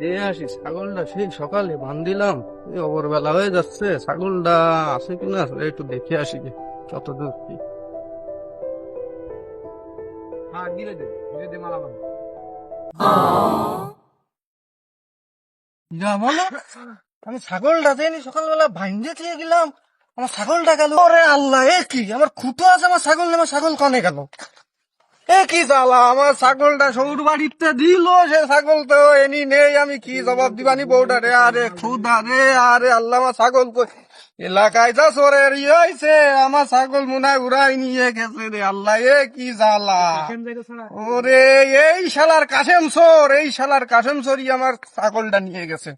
দিয়ে আসি, ছাগলটা, সেই সকালে অবরবেলা হয়ে যাচ্ছে, ছাগলটা আছে কিনা একটু দেখে আসি কি। হ্যাঁ বলো আমি ছাগলটা দেয়নি সকালবেলা দিয়ে গেলাম। আমার ছাগলটা গেল। ওরে আল্লাহ, এ কি? আমার খুঁটো আছে, আমার ছাগল আমার ছাগল কনে গেল? এ কি জ্বালা আমার ছাগলটা সৌর বাড়িতে দিল সে ছাগল তো এনি নেই আমি কি জবাব দিবানি বউটা রে? আরে খুদা রে আরে আল্লাহ আমার ছাগল কই? এলাকায় যা সরের হয়েছে আমার ছাগল মনে হয় উড়াই নিয়ে গেছে রে আল্লাহ এ কি জ্বালা। ওরে এই শালার কাশেম সর এই শালার কাশেম সরই আমার ছাগলটা নিয়ে গেছে।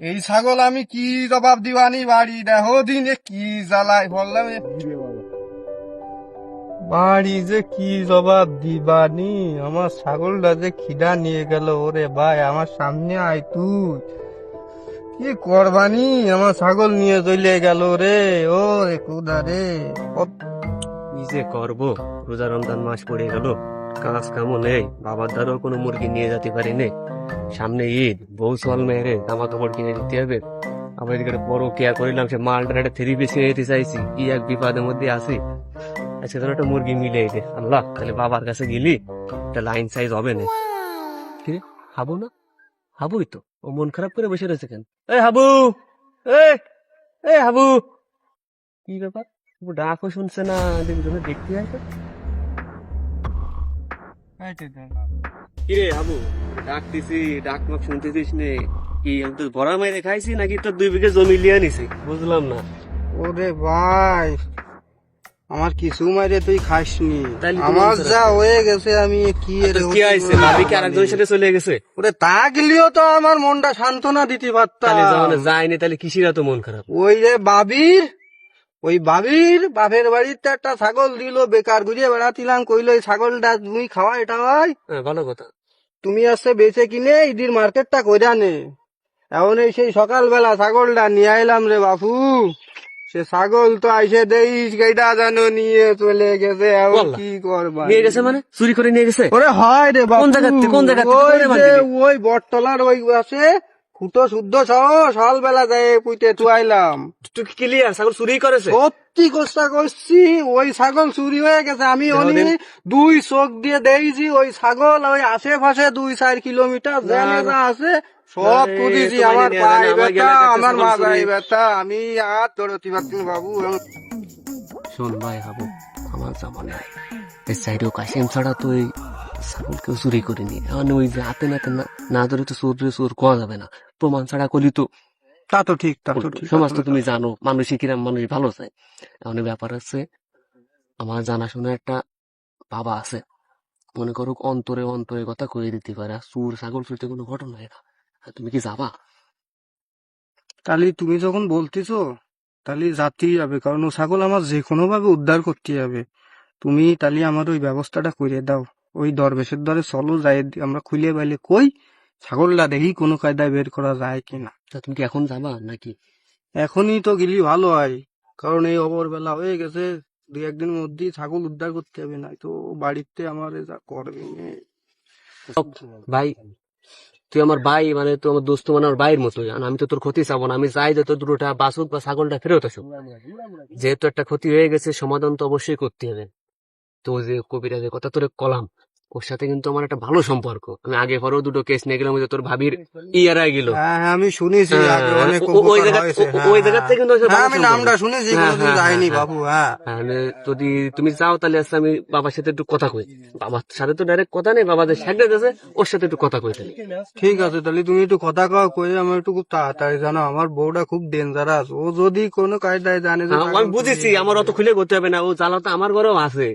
এই ছাগল আমি কি জবাব দিবানি বাড়ি? দেখো দিনে কি জ্বালাই বললাম বাড়ি যে কি জবাব দিবানি? আমার ছাগলটা যে খিদা নিয়ে গেল, ওরে ভাই, আমার সামনে আয় তুই। কি করবানি? আমার ছাগল নিয়ে চলে গেল রে। ও রে। কুদা রে যে করব? রোজা রমজান মাস পড়ে গেল। কাজ কামও নেই। বাবার দ্বারাও কোনো মুরগি নিয়ে যেতে পারি নে সামনে ঈদ। বউ চল মেয়েরে জামা কাপড় কিনে দিতে হবে। আবার এদিকে বড় কেয়া করিলাম, সে মালটার একটা থ্রি পিস নিতে চাইছি। কি এক বিপদের মধ্যে আছি। আজকে তোর একটা মুরগি মিলে দে আল্লাহ তাহলে বাবার কাছে গেলি, একটা লাইন সাইজ হবে না কি? হাবু না? হাবুই তো। ও মন খারাপ করে বসে রয়েছে কেন? এই হাবু! এই এই হাবু! কি ব্যাপার? ডাকও শুনছে না দেখি তোকে দেখতে আসে কিরে হাবু, ডাকতেছি, ডাক মাক শুনতেছিস নে। কি, আমি তো বড় মাইরে খাইছি নাকি তোর দুই বিঘে জমি লিয়ে নিছি বুঝলাম না। ওরে ভাই আমার কিছু মাইরে তুই খাসনি। আমার যা হয়ে গেছে আমি কি তোর কি আইছে ভাবি কি আরেকজনের সাথে চলে গেছে? ওরে তা গেলেও তো আমার মনটা সান্ত্বনা দিতে পারতাম তাহলে যায়নি তাহলে কিসিরা তো মন খারাপ? ওই যে বাবির ওই বাবির বাপের বাড়িতে একটা ছাগল দিল বেকার ঘুরিয়ে বেড়াতিলাম কইলো এই ছাগলটা তুমি খাওয়া এটা হয় হ্যাঁ ভালো কথা। তুমি আসছে বেচে কিনে ইদির মার্কেটটা কইরা নে। এখন এই সেই সকালবেলা ছাগলটা নিয়ে আইলাম রে বাপু। সে ছাগল তো আইসে দেইস গাইটা জানো নিয়ে চলে গেছে কি করবা? নিয়ে গেছে মানে? চুরি করে নিয়ে গেছে? ওরে হয় রে কোন জায়গাতে? কোন জায়গাতে? ওই বটতলার ওই আছে খুঁটো শুদ্ধ সহ সকালবেলা যায় পুইতে তুয়াইলাম তুই ক্লিয়ার ছাগল চুরি করেছে? সত্যি কষ্টা করছি ওই ছাগল চুরি হয়ে গেছে। আমি অনি দুই চোখ দিয়ে দেখছি ওই ছাগল ওই আশেপাশে দুই চার কিলোমিটার যা আছে সব আরে, আমার পায়ে ব্যথা আমার মাথায় ব্যথা আমি আর দৌড়তে পারছি বাবু শোন ভাই হাবু আমার জামা নেই এই সাইডেও কাশিম ছাড়া তো ছাগল কেউ চুরি করেনি এখন ওই যে হাতে নাতে না না ধরে তো চোর চোর কোয়া যাবে না। প্রমাণ ছাড়া করলি তো। তা তো ঠিক তা তো ঠিক। সমাজ তো তুমি জানো মানুষই কিরাম মানুষ ভালো চায়। এখন ব্যাপার আছে আমার জানাশোনা একটা বাবা আছে। মনে করুক অন্তরে অন্তরে কথা কয়ে দিতে পারে আর চুর ছাগল চুরিতে কোনো ঘটনা না। আর তুমি কি যাবা? তাহলে তুমি যখন বলতেছো তাহলে যাতেই যাবে কারণ ও ছাগল আমার যে কোনো ভাবে উদ্ধার করতে হবে। তুমি তাহলে আমার ওই ব্যবস্থাটা করে দাও। ওই দরবেশের দরে চলো যাই আমরা খুলে বাইলে কই ছাগলটা দেখি কোনো কায়দায় বের করা যায় কিনা। তা তুমি কি এখন যাবা নাকি? এখনই তো গেলি ভালো হয়। কারণ এই অবরবেলা হয়ে গেছে দুই একদিন মধ্যেই ছাগল উদ্ধার করতে হবে না তো বাড়িতে আমার যা করবে। ভাই তুই আমার ভাই মানে তুই আমার দোস্ত মানে আমার ভাইয়ের মতো, জান? আমি তো তোর ক্ষতি চাবো না। আমি চাই যে তোর দুটোটা বাসুক বা ছাগলটা ফেরত আসুক। যেহেতু একটা ক্ষতি হয়ে গেছে, সমাধান তো অবশ্যই করতে হবে। তো যে কবিরাজের কথা তোর কলাম। ওর সাথে কিন্তু আমার একটা ভালো সম্পর্ক। আমি আগে পরেও দুটো কেস নিয়ে গেলাম তোর ভাবির গেল। হ্যাঁ হ্যাঁ, আমি শুনেছি হ্যাঁ, ওই জায়গা- জায়গা। থেকে কিন্তু আমি নামটা শুনেছি যাইনি বাবু হ্যাঁ। যদি তুমি যাও তাহলে আজকে আমি বাবার সাথে একটু কথা কই। বাবার সাথে তো ডাইরেক্ট কথা নেই বাবা যে সাইডে আছে ওর সাথে একটু কথা কই তাহলে। ঠিক আছে তাহলে তুমি একটু কথা কও কই আমার একটু খুব তাড়াতাড়ি জানো আমার বউটা খুব ডেঞ্জারাস ও যদি কোনো কায়দায় জানে আমি বুঝেছি আমার অত খুলে করতে হবে না ও জ্বালা তো আমার ঘরেও আছে।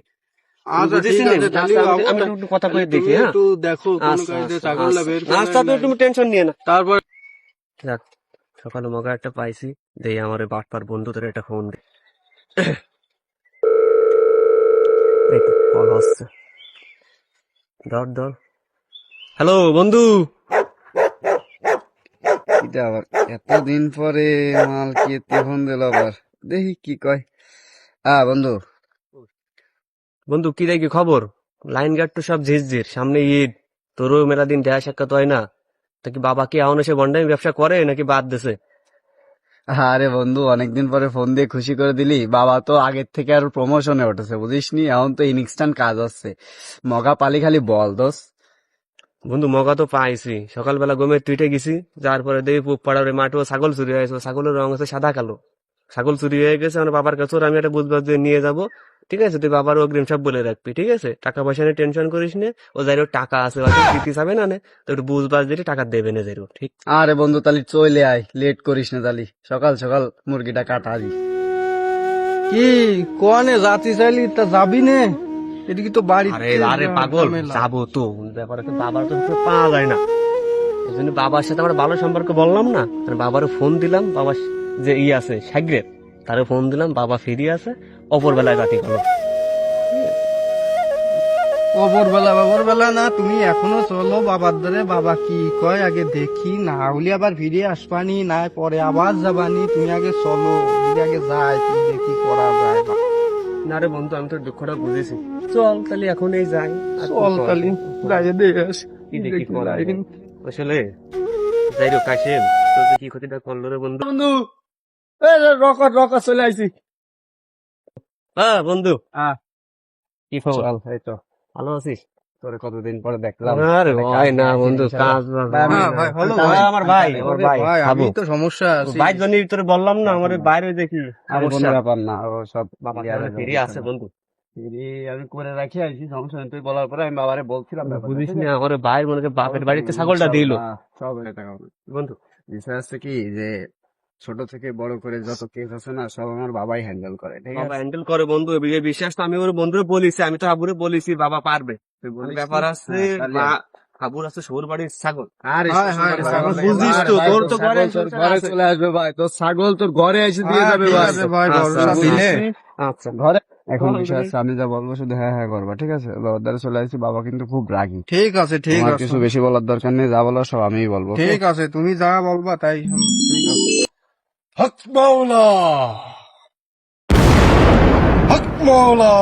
কথা কয়ে তাহলে দেখি, হ্যাঁ? দেখো আচ্ছা, আচ্ছা, ছাগলটা আচ্ছা। বের করে আচ্ছা, তুমি- তুমি টেনশন নিয়ে না। তারপর সকালে মগা একটা পাইছি দেই আমার বাটপার বন্ধুদের একটা ফোন দে। কল হচ্ছে ধর ধর। হ্যালো বন্ধু। এটা আবার এতদিন পরে মাল কে ফোন দিল আবার। দেখি কি কয়। আ বন্ধু। বন্ধু কি দেখি খবর? লাইন গার্ড তো সব ঝিরঝির সামনে ঈদ। তোরও মেলা দিন দেয়া সাক্ষাৎ হয় না। তা কি বাবা কি এখন এসে বন্ডামি ব্যবসা করে নাকি বাদ দিছে? আরে বন্ধু অনেকদিন পরে ফোন দিয়ে খুশি করে দিলি। বাবা তো আগের থেকে আর প্রমোশনে উঠেছে বুঝিস নি এখন তো ইনস্ট্যান্ট কাজ হচ্ছে মগা পালি খালি বল দোস বন্ধু মগা তো পাইছি। সকালবেলা গমের তুইটে গেছি যার পরে দেখি পুক পাড়ার মাঠে ছাগল চুরি হয়েছে। ছাগলের রং হচ্ছে সাদা কালো। ছাগল চুরি হয়ে গেছে আমার বাবার কাছে আমি একটা বুঝবার দিয়ে নিয়ে যাব। ঠিক আছে তুই বাবার অগ্রিম সব বলে রাখবি ঠিক আছে? টাকা পয়সা নিয়ে টেনশন করিস নে। ও যাই টাকা আছে দিতে যাবে না তো একটু বুঝবার দিলে টাকা দেবে না যাই ঠিক? আরে বন্ধু তালি চলে আয় লেট করিস না তালি সকাল সকাল মুরগিটা কাটা দি। কি কোয়ানে জাতি চাইলি তা যাবি নে। এদিকে তো বাড়ি আরে আরে পাগল যাব তো। ব্যাপারে তো বাবার তো পাওয়া যায় না। এই জন্য বাবার সাথে আমার ভালো সম্পর্ক বললাম না। আর বাবারও ফোন দিলাম বাবা যে ই আছে সাগরের তারে ফোন দিলাম বাবা ফিরে আছে অপর বেলায় রাতি গেল অপর বেলা বাবর বেলা না তুমি এখনও চলো বাবার ধরে বাবা কি কয় আগে দেখি। না হলে আবার ফিরে আসবানি না পরে আবার যাবানি। তুমি আগে চলো আগে যাই তুমি দেখি করা যায়। না রে বন্ধু আমি তো দুঃখটা বুঝেছি। চল তাহলে এখন এই যাই চল দিয়ে আসি। কি দেখি করা? আসলে যাই হোক কাশেম তোর কি ক্ষতিটা করল রে বন্ধু? বন্ধু রকট রকট চলে আইছি। হ্যাঁ বন্ধু। হ্যাঁ। কি খবর? এই তো। ভালো আছিস? তোরে কতদিন পরে দেখলাম। আরে কাজ না আছে, বন্ধু কাজ ভাই, হ্যাঁ, ভাই, ভাই। আমার ভাই আমার ভাই। ভাই আমি তো সমস্যা আছি। ভাই জন্য তোর বললাম না আমার বাইরে দেখি। আরে সমস্যা। ব্যাপার না ও সব ফিরে আছে বন্ধু। ফিরে আমি করে রাখি আইছি সমস্যা নেই। তুই বলার পরে আমি বাবারে বলছিলাম বুঝিস না আছে? আমার ভাইয়ের মনে কর বাপের বাড়িতে ছাগলটা দিল। হ্যাঁ, সব হয়ে টাকা বন্ধু। বিষয় হচ্ছে কি যে ছোট থেকে বড় করে যত কেস আছে না সব আমার বাবাই হ্যান্ডেল করে ঠিক বাবা আছে? হ্যান্ডেল করে বন্ধু এই বিশ্বাস তো আমি ওর বন্ধুরে বলিছি আমি তো হাবুরে বলিছি বাবা পারবে। তুই বলিস ব্যাপার না? আছে হ্যাঁ, তাহলে- মা হাবুর আছে সৌর বাড়ির ছাগল। আরে হায়, শ্বশুর হায়, ছাগল বুঝিস তো, ভাই, তোর তো ছাগল ঘরে তোর ঘরে আছে। চলে আসবে ভাই তোর ছাগল তোর ঘরে এসে দিয়ে হ্যাঁ, যাবে ভাই। আছে ভাই, আচ্ছা, ভরসা বুঝিস দিলে। আচ্ছা ঘরে এখন ঘরে বিষয় আছে আমি যা বলব শুধু হ্যাঁ হ্যাঁ করবা ঠিক আছে? বাবার দ্বারা চলে আসছি বাবা কিন্তু খুব রাগী। ঠিক আছে ঠিক তোমার আছে। কিছু বেশি বলার দরকার নেই যা বলার সব আমিই বলব ঠিক আছে তুমি যা বলবা তাই ঠিক আছে। হক মাওলা হক মাওলা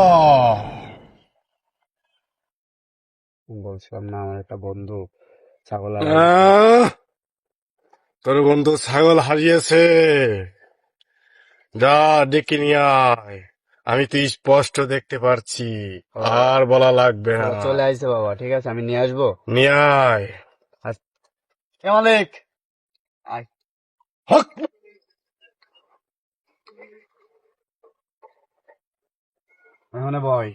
বলছিলাম না আমার একটা বন্ধু ছাগল আহ, তোর বন্ধু ছাগল হারিয়েছে। যা ডেকে নিয়ে আয়। আমি তো স্পষ্ট দেখতে পারছি আর বলা লাগবে না। চলে আসছে বাবা ঠিক আছে আমি নিয়ে আসব? নিয়ে আয়। এ মালিক! আয়। হক এখানে বয়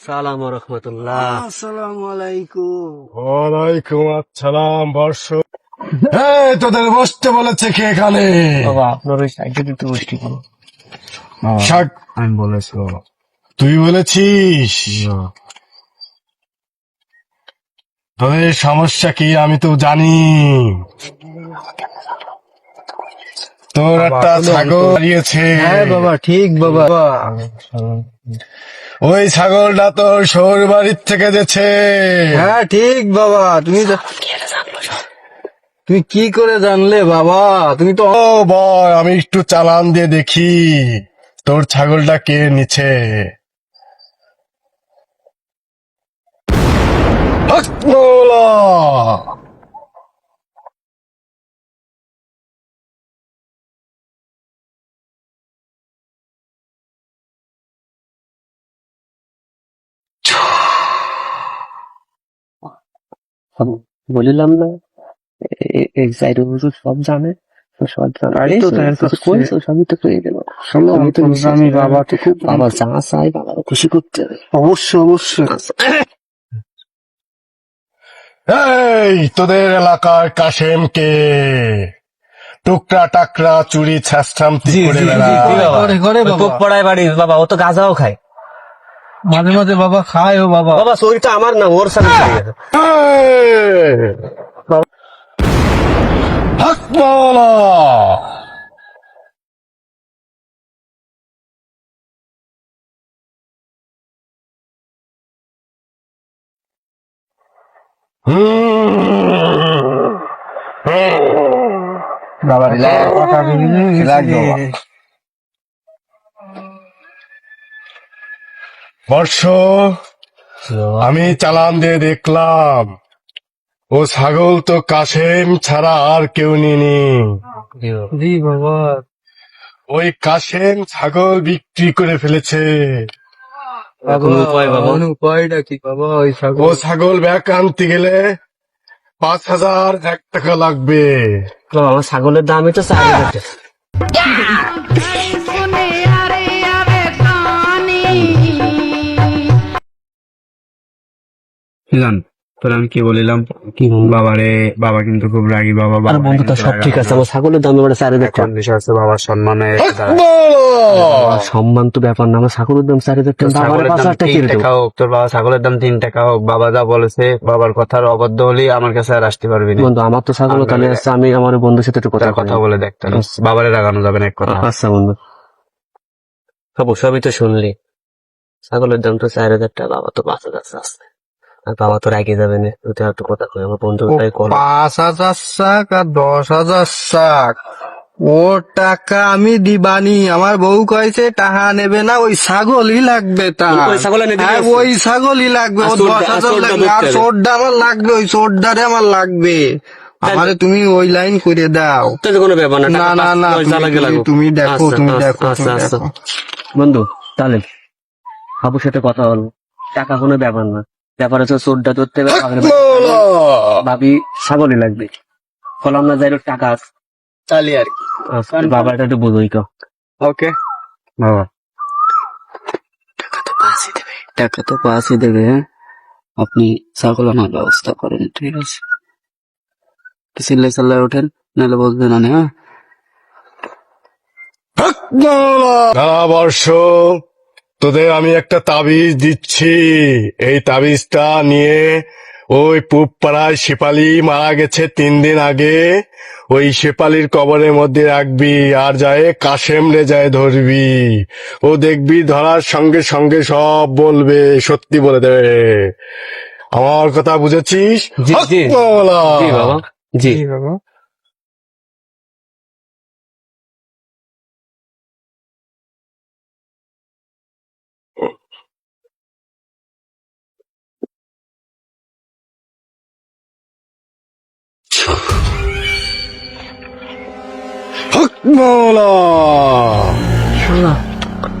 সালাম রহমতুল্লাহ। আসসালামু আলাইকুম। ওয়ালাইকুম আসসালাম বর্ষ। এই তোদের বসতে বলেছে কে এখানে? বাবা আপনার ওই সাইডে বসটি করো শাক আমি বলেছি বাবা। তুই বলেছিস? তোদের সমস্যা কি আমি তো জানি। তোর একটা ছাগল হারিয়েছে হ্যাঁ বাবা ঠিক বাবা। ওই ছাগলটা তোর শহর বাড়ির থেকে দিয়েছে। হ্যাঁ ঠিক বাবা। তুমি তুমি কি করে জানলে বাবা? তুমি তো ও বয় আমি একটু চালান দিয়ে দেখি তোর ছাগলটা কে নিছে হক বাবা যা চাই বাবার খুশি করতে হবে। অবশ্যই অবশ্যই। এই তোদের এলাকার কাশেমকে টুকরা টাকরা চুরি করে বেড়া ঘরে ঘরে বাবা। পড়ায় বাড়ি বাবা ও তো গাঁজাও খায়। মাঝে মাঝে বাবা খায় ও বাবা। বাবা শরীরটা আমার না ওর সাথে! বাবা রিল্যাক্স রিল্যাক্স বর্ষ আমি চালান দিয়ে দেখলাম। ও ছাগল তো কাশেম ছাড়া আর কেউ নিনি। জি ওই কাশেম ছাগল বিক্রি করে ফেলেছে। এখন উপায় বাবা? আমার উপায়টা কি বাবা? ওই ও ছাগল ছাগল ব্যাগ আনতে গেলে পাঁচ হাজার এক টাকা লাগবে। ছাগলের দামই তো চার হাজার জান তোর আমি কি বলিলাম? কি বলব? বাবারে বাবা কিন্তু খুব রাগি বাবা আরে বাবা বন্ধু তো সব ঠিক আছে। আমার ছাগলের দাম এবার চার টাকা বিষয় হচ্ছে বাবার সম্মানে সম্মান তো ব্যাপার না আমার ছাগলের দাম চার হাজার টাকা বাবার পাঁচ হাজার টাকা কিনে। হোক তোর বাবা ছাগলের দাম তিন টাকা হোক বাবা যা বলেছে বাবার কথার অবদ্ধ হলে আমার কাছে আর আসতে পারবি না। বন্ধু আমার তো ছাগল তাহলে আসছে আমি আমার বন্ধুর সাথে একটু কথা কথা বলে। দেখতে বাবারে রাগানো যাবে না এক কথা আচ্ছা বন্ধু। বাবু সবই তো শুনলি। ছাগলের দাম তো চার হাজার টাকা বাবা তো পাঁচ হাজার আছে বাবা তো রাগে যাবে না। তুই তো একটু কথা কই। আমার বন্ধু তাই কল পাঁচ হাজার শাক আর দশ হাজার শাক। ও টাকা আমি দিবানি। আমার বউ কয়েছে টাকা নেবে না ওই ছাগলই লাগবে তা ওই হ্যাঁ? ওই ছাগলই লাগবে। ও দশ হাজার লাগবে। আর ধরতে আমার লাগবে ওই চোরটারে আমার লাগবে। আমারে তুমি ওই লাইন করে দাও। কোনো ব্যাপার না না না না তুমি- দেখো আচ্ছা, তুমি আচ্ছা, দেখো আচ্ছা। দেখো। বন্ধু তাহলে বাবুর সাথে কথা বলব টাকা কোনো ব্যাপার না। ব্যাপার হচ্ছে চোরটা ধরতে হবে বাঘের বাড়ি- ভাবি ছাগলই লাগবে। বললাম না যাই হোক টাকা আছে। চালি আর কি। আচ্ছা, বাবাটা একটু বুঝোই তো ওকে। বাবা। টাকা তো পাঁচই দেবে। হ্যাঁ? আপনি ছাগল আনার ব্যবস্থা করেন ঠিক আছে? চিল্লাই চাল্লাই ওঠেন নাহলে বলবেন না হ্যাঁ? বর্ষ তোদের আমি একটা তাবিজ দিচ্ছি। এই তাবিজটা নিয়ে ওই পূব পাড়ায় শেপালি মারা গেছে তিন দিন আগে। ওই শেপালির কবরের মধ্যে রাখবি আর যায় কাশেম রে যায় ধরবি। ও দেখবি ধরার সঙ্গে সঙ্গে সব বলবে সত্যি বলে দেবে। আমার কথা বুঝেছিস? জি, বাবা। জি বাবা।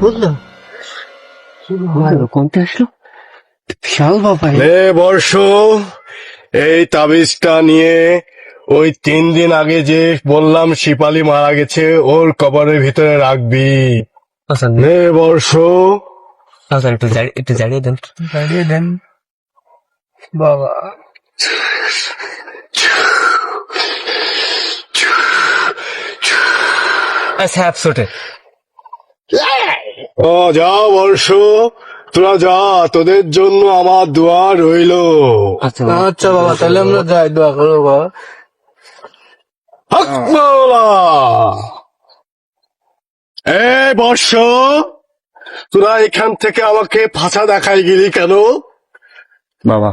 বুঝলো কোনটা আসলো? বিশাল বাবা লে বর্ষ এই তাবিজটা নিয়ে ওই তিন দিন আগে যে বললাম শিপালি মারা গেছে ওর কবরের ভিতরে রাখবি। আচ্ছা লে বর্ষ। আচ্ছা একটু একটু দেন। দেন। বাবা। আচ্ছা ও যা বর্ষ তোরা যা তোদের জন্য আমার দোয়া রইল আচ্ছা বাবা। আচ্ছা তাহলে আমরা যাই দোয়া করব বাবা। এ বর্ষ তোরা এখান থেকে আমাকে ফাঁসা দেখাই গেলি কেন বাবা।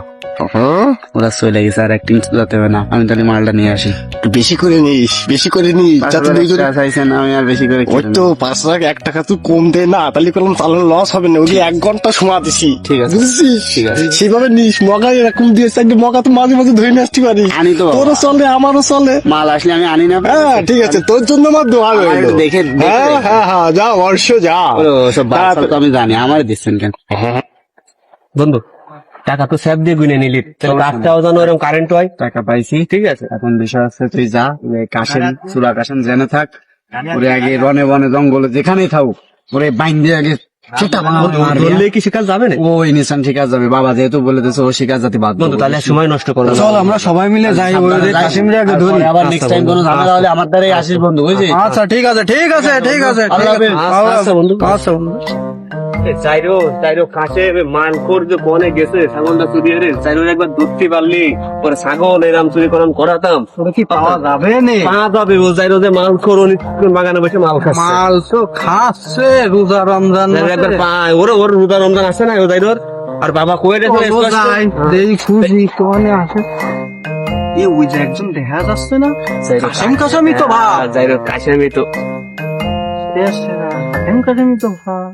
ওরা চলে গেছে আর অ্যাক্টিং চালাতে হবে না। আমি তাহলে মালটা নিয়ে আসি। বেশি করে নিস বেশি করে নিস যাতে দুইজন চাইছেন আমি আর বেশি করে ওই তো পাঁচ লাখ এক টাকা তুই কম দে না তাহলে কোনো চালানো লস হবে না ওই এক ঘণ্টা সময় দিছি। ঠিক আছে। বুঝছিস? ঠিক আছে। সেভাবে নিস মগা এরকম দিয়ে চাইলে মগা তো মাঝে মাঝে ধরে নিয়ে আসতে পারিস। আনি তো। তোরও চলে আমারও চলে। মাল আসলে আমি আনি না। হ্যাঁ ঠিক আছে তোর জন্য আমার দোয়া রইল। একটু দেখে- হ্যাঁ হ্যাঁ হ্যাঁ যা অবশ্য যা। ও, সব বাচ্চা তো আমি জানি আমার দিচ্ছেন কেন? বন্ধু টাকা তো স্যাপ দিয়ে গুনে নিলি। কাজটাও যেন এরকম কারেন্ট হয়। টাকা পাইছি। ঠিক আছে। এখন বিষয় আছে তুই যা ওই কাশেম চুলা কাশেম জেনে থাক। ওরে আগে রনে বনে জঙ্গলে যেখানেই থাকুক ওরে বাইন দিয়ে আগে ধরলে কি সেখানে যাবে না ও ইনিশান শিকার যাবে। বাবা যেহেতু বলে দিয়েছে ও শিকার জাতি বাদ বন্ধু তাহলে সময় নষ্ট। চল আমরা সবাই মিলে যাই ওই কাশ্মীরে আগে ধরি। আবার নেক্সট টাইম কোনো ঝামেলা হলে আমার দ্বারাই আসিস বন্ধু বুঝলি? আচ্ছা ঠিক আছে ঠিক আছে ঠিক আছে ঠিক আছে। আচ্ছা বন্ধু। আচ্ছা বন্ধু। চাইরো চাইরো কাছে মান কর যে বনে গেছে ছাগলটা চুরি রে একবার ধরতে পারলি পরে ছাগল এরাম চুরি করাম করাতাম। কি পাওয়া যাবে নে? পা যাবে ও চাইরো যে মাল কর উনি বাগানে বসে মাল খাচ্ছে। মাল তো খাচ্ছে রোজা রমজান একবার পা ওর ওর রুদা রমজান আছে না ও চাইরোর? আর বাবা কয়ে রেখে খুশি কোনে আসে। এ ওই যে একজন দেখা যাচ্ছে না? কাশেম তো ভাব কাশেমি তো। কাশেম কাশেমই তো ভাব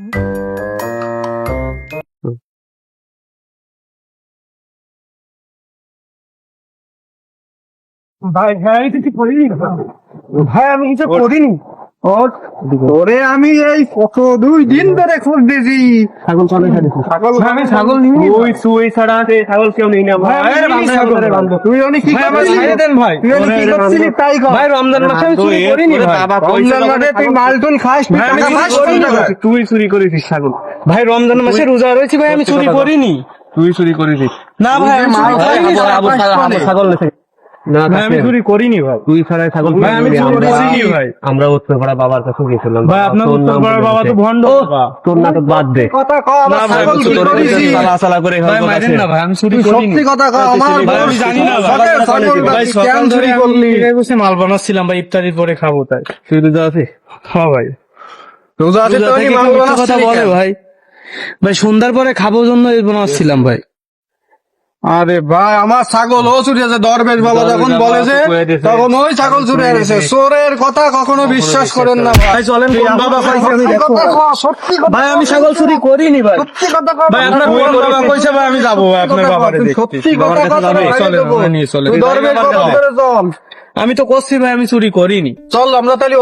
ভাই হ্যাঁ আমি কিছু করিনি। ভাই আমি কিছু করিনি। ওরে আমি এই কত দুই দিন ধরে খোঁজ দিয়েছি। ছাগল চলে ছাগল আমি ছাগল নিই তুই তুই ছাড়া ছাগল কেউ নেই না ভাই তুই অনেক কি করছিলি? দেন ভাই। তুই অনেক কি করছিলি? তাই কর। ভাই রমজান মাসে আমি চুরি করিনি ভাই। রমজান মাসে তুই মালটুল খাস তুই চুরি করেছিস ছাগল। ভাই রমজান মাসে রোজা রয়েছে ভাই আমি চুরি করিনি। তুই চুরি করেছিস। না ভাই ছাগল না ভাই আমি চুরি করিনি ভাই। তুই ছাগল ভাই, আমি চুরি করিনি, ভাই। আমরা উত্তরপাড়া বাবার কাছে গেছিলাম ভাই আপনার তোর বাবা তো বলেছে। তোর নাটক বাদ দে। কথা কও না ভাই, চুরি তোর করেছি কাছে করে ভাই খাব না ভাই আমি চুরি করিনি। সত্যি কথা কও আমার ভাই, আমি জানি না ভাই। সকাল ছাগলটা ভাই তুই সকাল কেন ধরে চুরি করলি জায়গায় বসে মাল বানাচ্ছিলাম ভাই ইফতারির পরে খাব তাই। তুই রোজা আছিস? হ্যাঁ ভাই। রোজা আছে তো মাল কেউ কথা বলে ভাই। ভাই সন্ধ্যার পরে খাব জন্য বানাচ্ছিলাম ভাই। আরে ভাই আমার ছাগল ও চুরি আছে দরবেশ বাবা যখন বলেছে। তখন ওই ছাগল চুরি আছে চোরের কথা কখনো বিশ্বাস করেন না ভাই। চলেন কোন বাবা কইছে আমি দেখো সত্যি কথা ভাই আমি ছাগল চুরি করিনি ভাই। সত্যি কথা ভাই আপনার কোন বাবা কইছে ভাই আমি যাব আপনার কথা বাবারে দেখতে সত্যি কথা চলেন দেবো। আমায় নিয়ে চলেন দরবেশ বাবা চল। আমি তো করছি ভাই আমি চুরি করিনি। চল আমরা তাহলে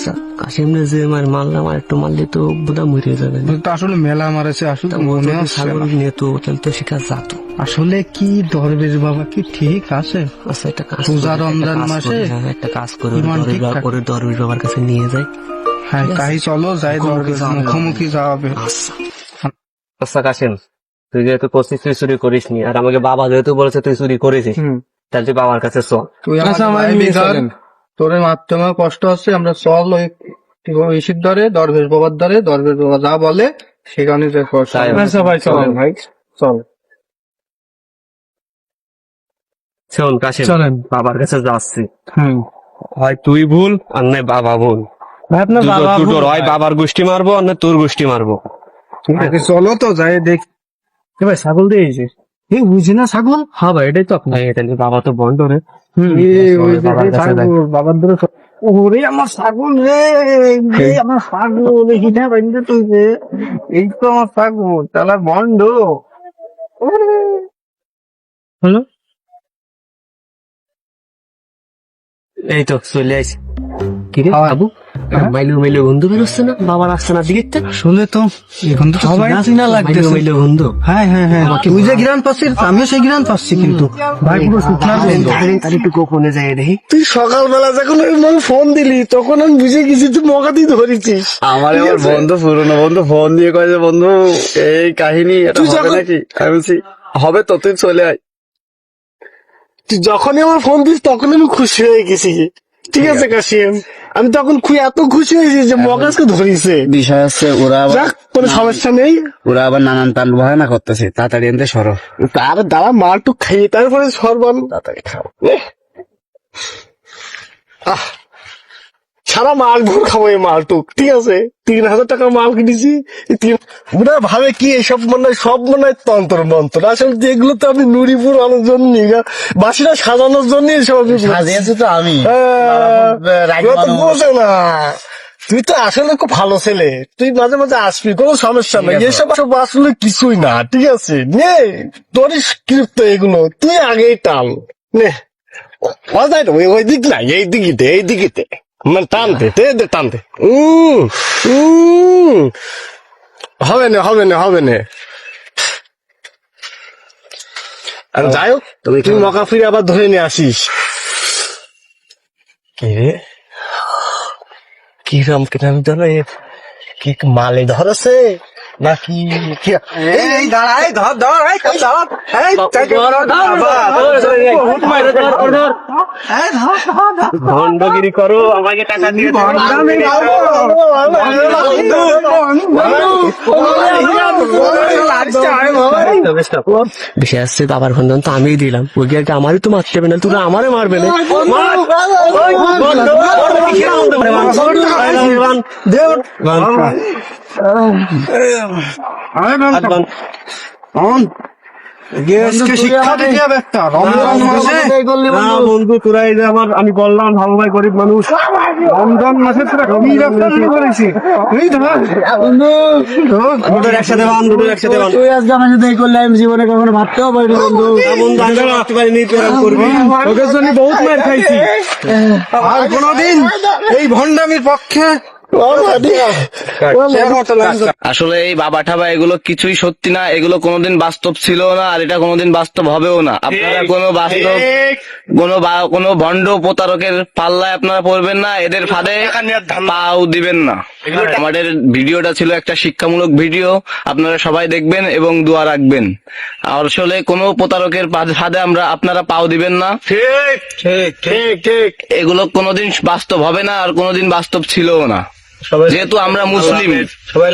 রে যে মার মারলাম আর একটু মারলে তো বোধা মরে যাবে তো আসলে মেলা মারেছে আসলে মনে নিয়ে তো তাহলে তো শিকার যাতো আসলে কি দরবেশ বাবা কি ঠিক আছে? আচ্ছা একটা কাজ করি, একটা রমজান মাসে হ্যাঁ, একটা কাজ করে দরবেশ বাবা- ওরে দরবেশ বাবার কাছে নিয়ে যাই। হ্যাঁ তাই চলো যাই দরবেশ। মুখোমুখি আচ্ছা। আচ্ছা কাশিম তুই যেহেতু করছিস তুই চুরি করিস নি আর আমাকে বাবা যেহেতু বলেছে তুই চুরি করেছিস তাহলে তুই বাবার কাছে চল তুই আচ্ছা, আমার আমায় ভাই নিয়ে বিকাল, চলেন। তোর মারতে আমার কষ্ট হচ্ছে আমরা চল ওই ইসির ধরে দরবেশ বাবার ধরে দরবেশ বাবা যা বলে সেখানে ভাই চলেন ভাই চল। শোন কাশিম চলেন। বাবার কাছে যাচ্ছি। হয় তুই ভুল আর নয় বাবা ভুল। ভাই আপনার দুটোর হয় বাবার গোষ্ঠী মারবো আর না তোর গোষ্ঠী মারবো। আগে চলো তো যাই দেখ। ভাই ছাগল দিয়েছে এই বুঝি না ছাগল? হ্যাঁ ভাই এটাই তো আপনার। এটা নিয়ে বাবা তো বন্ধ রে। বাবার। ধরে ওরে আমার ছাগল রে এই আমার ছাগল হিনা বাইন্দে তুই যে এই তো আমার ছাগল তাহলে বন্ধ। ওরে। হলো এই তো চলে আইছি কি রে? বাবু মাইলু মাইলু গন্ধ বেরোচ্ছে না? বাবার আসছে দিকে আসলে তো এখন তো সবাই চিনা লাগতেছে। মাইলু গন্ধ। হ্যাঁ হ্যাঁ হ্যাঁ। তুই যে গ্রান পাচ্ছিস আমিও সেই গ্রান পাচ্ছি কিন্তু। ভাই পুরো শুকনার তার একটু গোপনে যাই দেখি। তুই সকালবেলা যখন ওই মনে ফোন দিলি তখন আমি বুঝে গেছি তুই মগাতেই ধরেছিস। আমার আমার বন্ধু পুরনো বন্ধু ফোন দিয়ে কয় যে বন্ধু এই কাহিনী এটা তুই হবে নাকি? আমি বলছি হবে তো তুই চলে আয়। তুই যখনই আমার ফোন দিস তখন আমি খুশি হয়ে গেছি। ঠিক আছে কাশিম। আমি তখন খুব এত খুশি হয়েছি যে মগাজকে ধরিয়েছে বিষয় হচ্ছে ওরা আবার যাক কোনো সমস্যা নেই। ওরা আবার নানান তান বাহানা করতেছে। তাড়াতাড়ি এনতে সরো। তার দ্বারা মালটুক খাইয়ে তারপরে সরবান। তাড়াতাড়ি খাও। আহ, সারা মাল ভোর খাব এই মালটুক ঠিক আছে? তিন হাজার টাকা মাল কিনেছি ওরা ভাবে কি এসব মনে হয় সব মনে হয় তন্ত্র মন্ত্র। আসলে যেগুলো তো আমি নুরিপুর আনার জন্য বাসিরা সাজানোর জন্য এসব আমি সাজিয়েছি তো আমি। বোঝে না। তুই তো আসলে খুব ভালো ছেলে। তুই মাঝে মাঝে আসবি কোনো সমস্যা নাই। এসব সব আসলে কিছুই না ঠিক আছে? নে তোর স্ক্রিপ্ট এগুলো তুই আগেই টান। নে। ওই দিক না এই দিকে এই দিকে মানে টানতে দে দে টানতে। হবে না হবে না হবে না। আর যাই হোক তুমি তুই মকা ফিরে আবার ধরে নিয়ে আসিস। কে কিরম কিরাম ধরে কি মালে ধরেছে? নাকি এই দাঁড়া এই ধর ধর এই কই দাঁড়া এই ধর ধর ধর ধর ধর ধর ধর ভণ্ডগিরি করো আমাকে টাকা দিয়ে বিষয় আসছে বাবার ভণ্ডন তো আমিই দিলাম ওই গিয়ে আমারই তো মারতে হবে না তুই আমারে মারবে না। পারে? আমি বললাম ভালো ভাই গরিব মানুষ। রমজান মাসে তোরা কি রপ্তানি করেছিস এই ধর বন্ধু একসাথে বান দুটোর একসাথে বান। তুই আজকে আমার সাথে করলে আমি জীবনে কখনো ভাবতেও পারিনি বন্ধু। বন্ধু আমি ভাবতে পারিনি তুই করবি। তোদের জন্য বহুত মার খাইছি। আর কোনদিন এই ভণ্ডামির পক্ষে আসলে এই বাবা ঠাবা এগুলো কিছুই সত্যি না এগুলো কোনোদিন বাস্তব ছিল না আর এটা কোনোদিন বাস্তব হবেও না। আপনারা কোনো বাস্তব কোনো বা- কোনো ভণ্ড প্রতারকের পাল্লায় আপনারা পড়বেন না এদের ফাঁদে পাও দিবেন না। আমাদের ভিডিওটা ছিল একটা শিক্ষামূলক ভিডিও আপনারা সবাই দেখবেন এবং দোয়া রাখবেন। আসলে কোনো প্রতারকের ফাঁদে আমরা আপনারা পাও দিবেন না। ঠিক ঠিক। ঠিক ঠিক। এগুলো কোনোদিন বাস্তব হবে না আর কোনোদিন বাস্তব ছিলও না। যেহেতু আমরা মুসলিম। সবাই